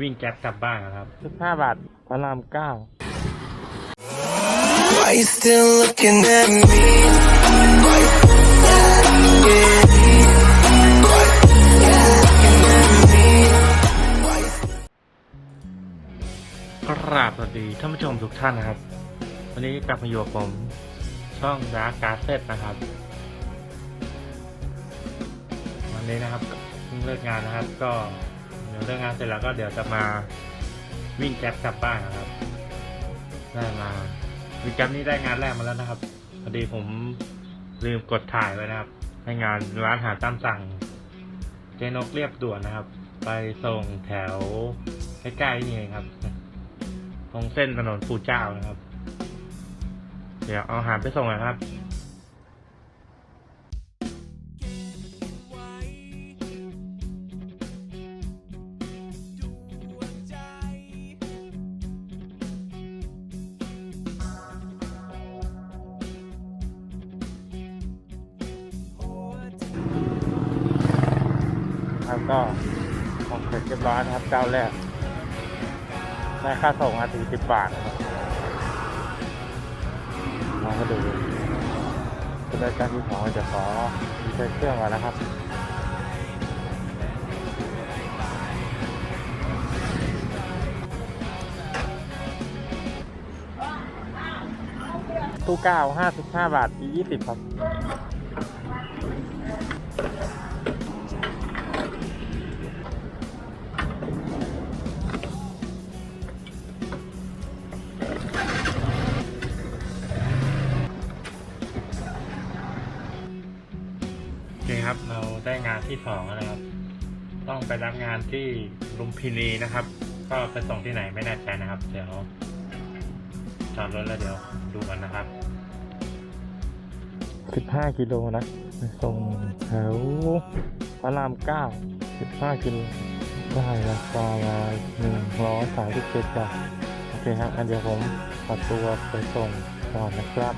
วิ่งแก๊ปกลับบ้านนะครับสิบห้าบาทพระรามเก้า Why you still looking at me? กราบสวัสดีท่านผู้ชมทุกท่านนะครับ วันนี้กลับมาอยู่กับผมช่องดาร์การ์เซตนะครับ วันนี้นะครับเพิ่งเลิกงานนะครับก็เดี๋ยวเลิกงานเสร็จแล้วก็เดี๋ยวจะมาวิ่งแก๊ปกลับบ้านนะครับ ได้มาวิ่งแก๊ปนี้ได้งานแรกมาแล้วนะครับพอดีผมลืมกดถ่ายไว้นะครับให้งานร้านอาหารตามสั่ง เจนกเรียบด่วนนะครับ ไปส่งแถวใกล้ๆนี่เองครับ ตรงเส้นถนนปู่เจ้านะครับ เดี๋ยวเอาอาหารไปส่งนะครับ นะครับเจ้าแรกได้ค่าส่งมาสี่สิบบาทนะครับลองมาดูเป็นรายการที่สองจะขอรีเซ็ตเครื่องก่อนนะครับตู้เก้าห้าสิบห้าบาทอียี่สิบครับ ที่สองนะครับ ต้องไปรับงานที่ลุมพินีนะครับ ก็ไปส่งที่ไหนไม่แน่ใจนะครับ เดี๋ยวจอดรถแล้วเดี๋ยวดูกันนะครับสิบห้ากิโลนะไปส่งแถวพระรามเก้าสิบห้ากิโลได้ราคามาหนึ่งร้อยสามสิบเจ็ดบาทโอเคครับงั้นเดี๋ยวผมขอตัวไปส่งก่อนนะครับ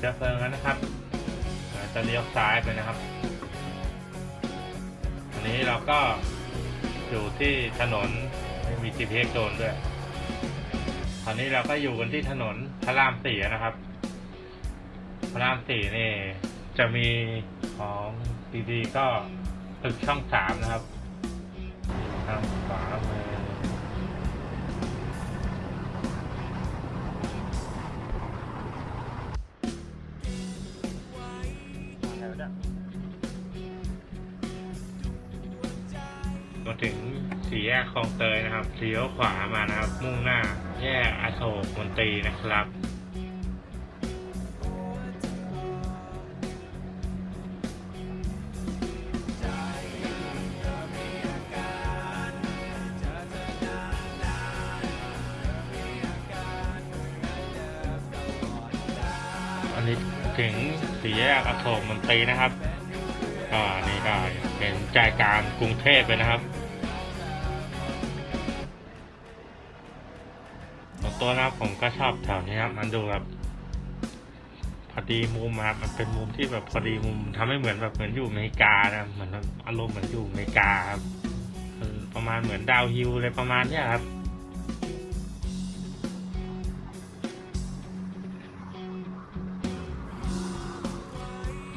เชื้อเพลิงแล้วนะครับจะเลี้ยวซ้ายไปนะครับ อันนี้เราก็อยู่ที่ถนนไม่มี GPS โซนด้วยตอนนี้เราก็อยู่กันที่ถนนพระรามสี่นะครับ พระรามสี่นี่ จะมีของดีๆก็ตึกช่องสามนะครับ กคลองเตยนะครับเลี้ยวขวามานะครับ มุ่งหน้า แยกอโศกมนตรีนะครับอันนี้ถึงสี่แยกอโศกมนตรีนะครับก็นี่ก็เป็นใจกลางกรุงเทพเลยนะครับ ตัวนะครับผมก็ชอบแถวนี้ครับ มันดูแบบพอดีมุมครับมันเป็นมุมที่แบบพอดีมุมทำให้เหมือนแบบเหมือนอยู่อเมริกานะเหมือนอารมณ์เหมือนอยู่อเมริกาครับประมาณเหมือนดาวฮิลเลยประมาณเนี้ยครับ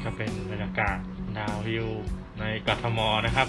ก็เป็นบรรยากาศดาวฮิลในกทมนะครับ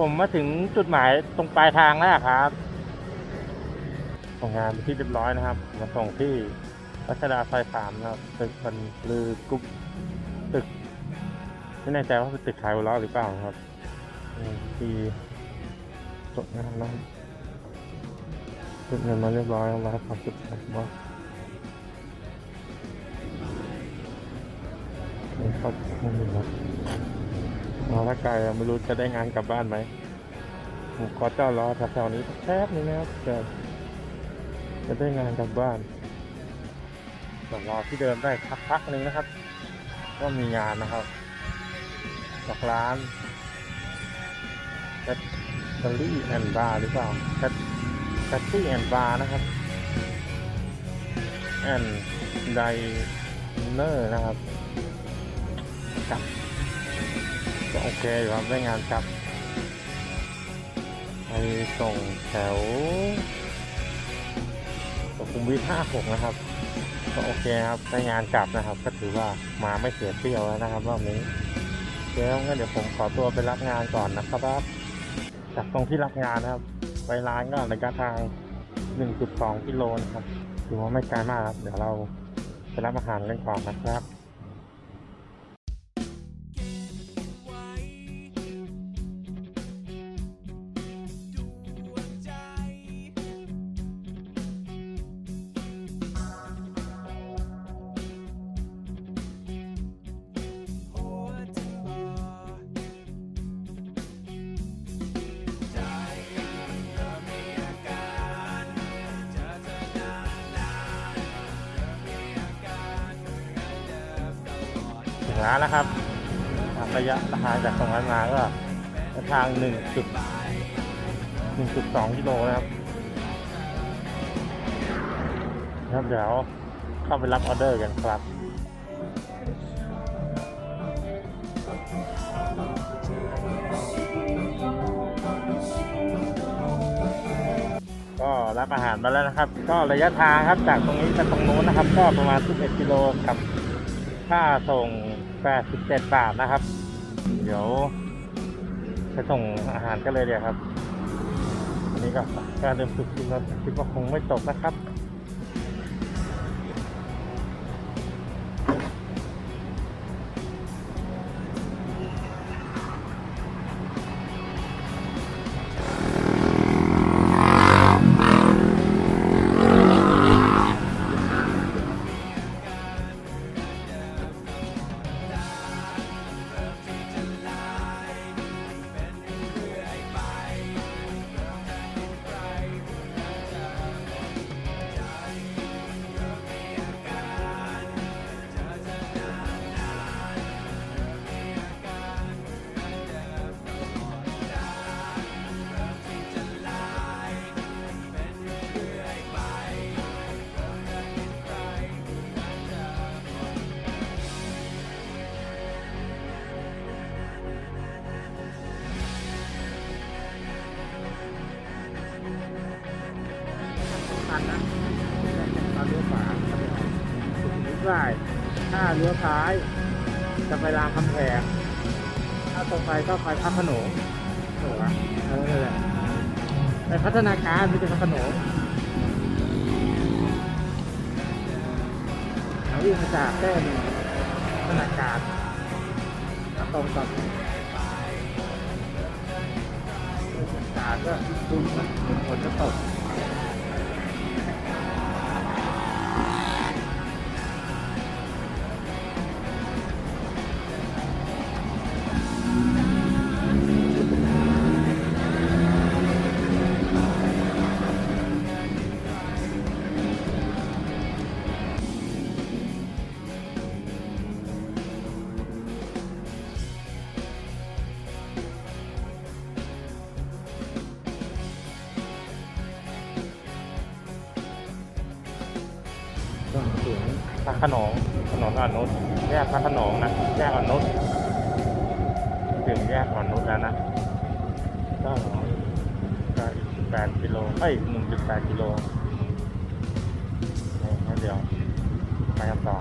ผมมาถึงจุดหมายตรงปลายทางแล้วครับส่งงานไปที่เรียบร้อยนะครับ มาส่งที่รัชดาซอยสามนะครับตึกมันลือกรุ๊ปตึก ไม่แน่ใจว่าเป็นตึกขายหัวเราะหรือเปล่าครับที่จบงานแล้วจดเงินมาเรียบร้อยแล้วครับจุดครับว่านี่ครับนี่ครับ เอาถ้าไกลไม่รู้จะได้งานกลับบ้านไหมผมขอเจ้ารอแถวๆนี้แป๊บนึงนะครับจะจะได้งานกลับบ้านแต่รอที่เดิมได้พักๆหนึ่งนะครับ ก็มีงานนะครับจากร้านแคทเทอรี่แอนด์บาร์หรือเปล่าแคทแคทตี้แอนด์บาร์นะครับแอนไดเนอร์นะครับกับ ก็โอเคอยู่ครับได้งานครับไปส่งแถวสุขุมวิทห้าหกนะครับ ก็โอเคครับได้งานกลับนะครับ ก็ถือว่ามาไม่เสียเที่ยวแล้วนะครับรอบนี้เดี๋ยวงั้นเดี๋ยวผมขอตัวไปรับงานก่อนนะครับจากตรงที่รับงานนะครับ ไปร้านก็ระยะทาง 1.2 กิโลนะครับถือว่าไม่ไกลมากครับ เดี๋ยวเราไปรับอาหารกันก่อนนะครับ ร้านแล้วครับระยะทางจากตรงนั้นมาก็ทางหนึ่งจุดหนึ่งจุดสองกิโลนะครับครับเดี๋ยวเข้าไปรับออเดอร์กันครับก็รับอาหารมาแล้วนะครับ ก็ระยะทางครับจากตรงนี้ไปตรงโน้นนะครับ ก็ประมาณ 11กิโลกับค่าส่ง 87 บาทนะครับ เดี๋ยวไปส่งอาหารกันเลยเดี๋ยวครับ อันนี้ก็การเดิมสุดๆแล้วคิดว่าคงไม่ตกนะครับ เลี้ยวซ้ายจะไปรามคำแหงถ้าตรงไปก็ไปพระขนงถูกไหมเออเละไปพัฒนาการไม่ใช่พระขนงเราวิ่งมาจากแค่นี้พัฒนาการถ้าตรงต่อไปการก็คุณฝนจะตก ถึงพระขนงถนนอ่อนนุชแยกพระขนงนะแยกอ่อนนุชถึงแยกอ่อนนุชแล้วนะก็ก็อีกแปดกิโลเอ้ยหนึ่งจุดแปดกิโลงั้นเดี๋ยวไปกันต่อ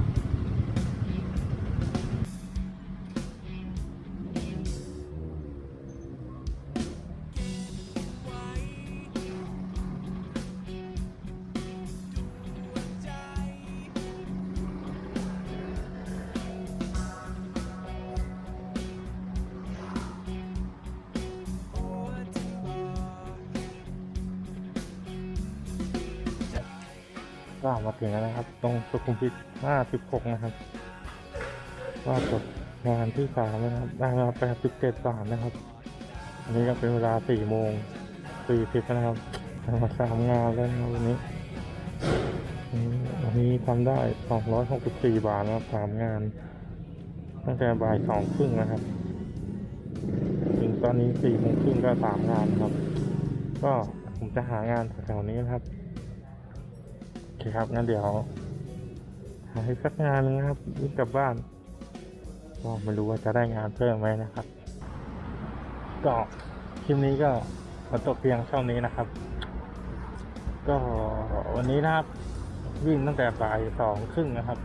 ก็มาถึงแล้วนะครับ ตรงสุขุมวิท56 นะครับ ก็จบงานที่สามแล้วนะครับได้มา87บาทนะครับ อันนี้ก็เป็นเวลา4โมง40นะครับมาสามงานแล้วนะครับวันนี้วันนี้ทำได้ 264 บาทนะครับสามงาน ตั้งแต่บ่ายสองครึ่งนะครับถึงตอนนี้4โมงครึ่งก็สามงานครับ ก็ผมจะหางานแถวๆนี้นะครับ เคครับงั้นเดี๋ยวหาให้สักงานหนึงนะครับวิ่งกลับบ้านก็ไม่รู้ว่าจะได้งานเพิ่มไหมนะครับ ก็คลิปนี้ก็มาตกเพียงเท่านี้นะครับ ก็วันนี้นะครับ วิ่งตั้งแต่บ่ายสองครึ่งนะครับ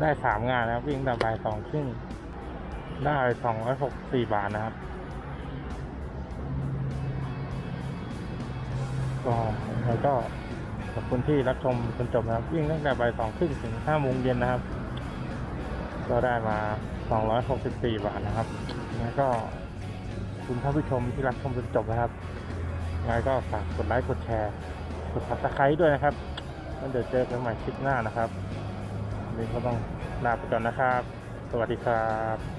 ได้สามงานนะครับวิ่งตั้งแต่บ่ายสองครึ่งได้สองร้อยหกสี่บาทนะครับ ก็ แล้วก็ขอบคุณที่รับชมจนจบนะครับวิ่งตั้งแต่บ่ายสองครึ่งถึงห้าโมงเย็นนะครับ ก็ได้มา 264 บาทนะครับ แล้วก็คุณท่านผู้ชมที่รับชมจนจบนะครับยังไงก็ฝากกดไลค์กดแชร์กดซับสไครต์ด้วยนะครับแล้วเดี๋ยวเจอกันใหม่คลิปหน้านะครับวันนี้ก็ต้องลาไปก่อนนะครับ สวัสดีครับ